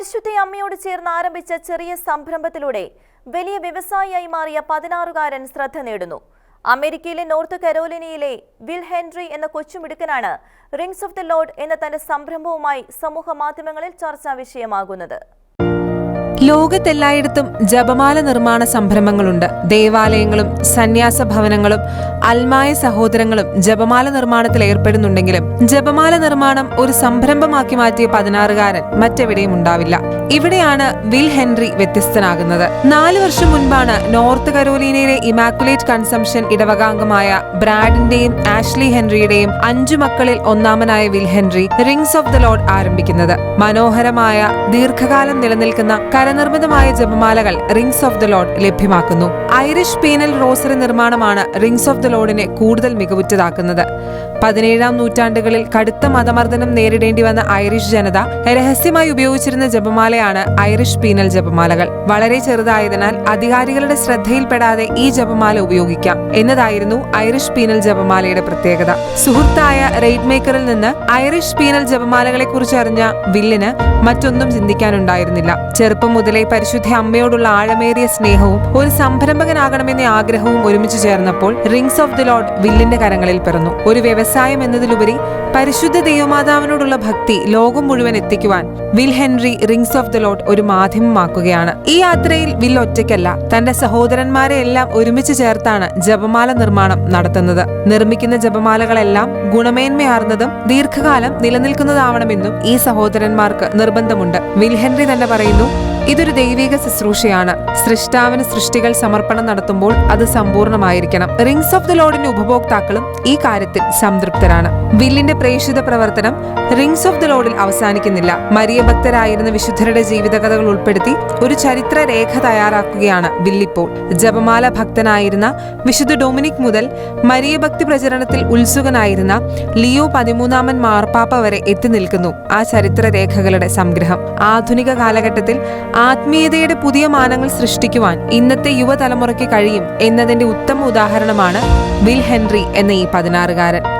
പരിശുദ്ധ അമ്മയോട് ചേർന്ന് ആരംഭിച്ച ചെറിയ സംരംഭത്തിലൂടെ വലിയ വ്യവസായിയായി മാറിയ പതിനാറുകാരൻ ശ്രദ്ധ നേടുന്നു. അമേരിക്കയിലെ നോർത്ത് കരോലിനയിലെ വിൽ ഹെൻറി എന്ന കൊച്ചുമിടുക്കനാണ് റിങ്സ് ഓഫ് ദി ലോഡ് എന്ന തന്റെ സംരംഭവുമായി സമൂഹ മാധ്യമങ്ങളിൽ ചർച്ചാ വിഷയമാകുന്നത്. ലോകത്തെല്ലായിടത്തും ജപമാല നിർമ്മാണ സംരംഭങ്ങളുണ്ട്. ദേവാലയങ്ങളും സന്യാസ ഭവനങ്ങളും അൽമായ സഹോദരങ്ങളും ജപമാല നിർമ്മാണത്തിൽ ഏർപ്പെടുന്നുണ്ടെങ്കിലും ജപമാല നിർമ്മാണം ഒരു സംരംഭമാക്കി മാറ്റിയ പതിനാറുകാരൻ മറ്റെവിടെയും ഉണ്ടാവില്ല. ഇവിടെയാണ് വിൽ ഹെൻറി വ്യത്യസ്തനാകുന്നത്. നാല് വർഷം മുൻപാണ് നോർത്ത് കരോലീനയിലെ ഇമാക്കുലേറ്റ് കൺസംഷൻ ഇടവകാംഗമായ ബ്രാഡിന്റെയും ആഷ്ലി ഹെൻറിയുടെയും അഞ്ചു മക്കളിൽ ഒന്നാമനായ Will Henry rings of the lord ആരംഭിക്കുന്നത്. മനോഹരമായ ദീർഘകാലം നിലനിൽക്കുന്ന കരനിർമ്മിതമായ ജപമാലകൾ റിംഗ്സ് ഓഫ് ദ ലോഡ് ലഭ്യമാക്കുന്നു. ഐറിഷ് പീനൽ റോസറി നിർമ്മാണമാണ് റിംഗ്സ് ഓഫ് ദ ലോഡിനെ കൂടുതൽ മികവുറ്റതാക്കുന്നത്. പതിനേഴാം നൂറ്റാണ്ടുകളിൽ കടുത്ത മതമർദ്ദനം നേരിടേണ്ടി വന്ന ഐറിഷ് ജനത രഹസ്യമായി ഉപയോഗിച്ചിരുന്ന ജപമാലയാണ് ഐറിഷ് പീനൽ ജപമാലകൾ. വളരെ ചെറുതായതിനാൽ അധികാരികളുടെ ശ്രദ്ധയിൽപ്പെടാതെ ഈ ജപമാല ഉപയോഗിക്കാം എന്നതായിരുന്നു ഐറിഷ് പീനൽ ജപമാലയുടെ പ്രത്യേകത. സുഹൃത്തായ റെയ്ഡ് മേക്കറിൽ നിന്ന് ഐറിഷ് പീനൽ ജപമാലകളെ കുറിച്ച് അറിഞ്ഞ വില്ലിന് മറ്റൊന്നും ചിന്തിക്കാനുണ്ടായിരുന്നില്ല. ചെറുപ്പം മുതലേ പരിശുദ്ധ അമ്മയോടുള്ള ആഴമേറിയ സ്നേഹവും ഒരു സംരംഭകനാകണമെന്ന ആഗ്രഹവും ഒരുമിച്ച് ചേർന്നപ്പോൾ റിംഗ്സ് ഓഫ് ദി ലോർഡ് വില്ലിന്റെ കരങ്ങളിൽ പിറന്നു. ഒരു വ്യവസായം എന്നതിലുപരി പരിശുദ്ധ ദൈവമാതാവിനോടുള്ള ഭക്തി ലോകം മുഴുവൻ എത്തിക്കുവാൻ Will Henry Rings of the Lord ഒരു മാധ്യമമാക്കുകയാണ്. ഈ യാത്രയിൽ വിൽ ഒറ്റയ്ക്കല്ല തന്റെ സഹോദരന്മാരെ എല്ലാം ഒരുമിച്ച് ചേർത്താണ് ജപമാല നിർമ്മാണം നടത്തുന്നത്. നിർമ്മിക്കുന്ന ജപമാലകളെല്ലാം ഗുണമേന്മയാർന്നതും ദീർഘകാലം നിലനിൽക്കുന്നതാവണമെന്നും ഈ സഹോദരന്മാർക്ക് നിർബന്ധമുണ്ട്. വിൽ ഹെൻറി തന്നെ പറയുന്നു ഇതൊരു ദൈവിക ശുശ്രൂഷയാണ്. സൃഷ്ടാവിന് സൃഷ്ടികൾ സമർപ്പണം നടത്തുമ്പോൾ അത് സമ്പൂർണമായിരിക്കണം റിങ്സ് ഓഫ് ദ ലോഡിന്റെ ഉപഭോക്താക്കളും ഈ കാര്യത്തിൽ സംതൃപ്തരാണ്. വില്ലിന്റെ പ്രേക്ഷിത പ്രവർത്തനം റിങ്സ് ഓഫ് ദ ലോഡിൽ അവസാനിക്കുന്നില്ല. മരിയ ഭക്തരായിരുന്ന വിശുദ്ധരുടെ ജീവിതകഥകൾ ഉൾപ്പെടുത്തി ഒരു ചരിത്ര രേഖ തയ്യാറാക്കുകയാണ് വില്ലിപ്പോൾ ജപമാല ഭക്തനായിരുന്ന വിശുദ്ധ ഡൊമിനിക് മുതൽ മരിയ ഭക്തി പ്രചരണത്തിൽ ഉത്സുകനായിരുന്ന ലിയോ പതിമൂന്നാമൻ മാർപ്പാപ്പ വരെ എത്തി നിൽക്കുന്നു ആ ചരിത്ര രേഖകളുടെ സംഗ്രഹം. ആധുനിക കാലഘട്ടത്തിൽ ആത്മീയതയുടെ പുതിയ മാനങ്ങൾ സൃഷ്ടിക്കുവാൻ ഇന്നത്തെ യുവതലമുറയ്ക്ക് കഴിയും എന്നതിന്റെ ഉത്തമ ഉദാഹരണമാണ് വിൽ ഹെൻറി എന്ന ഈ പതിനാറുകാരൻ.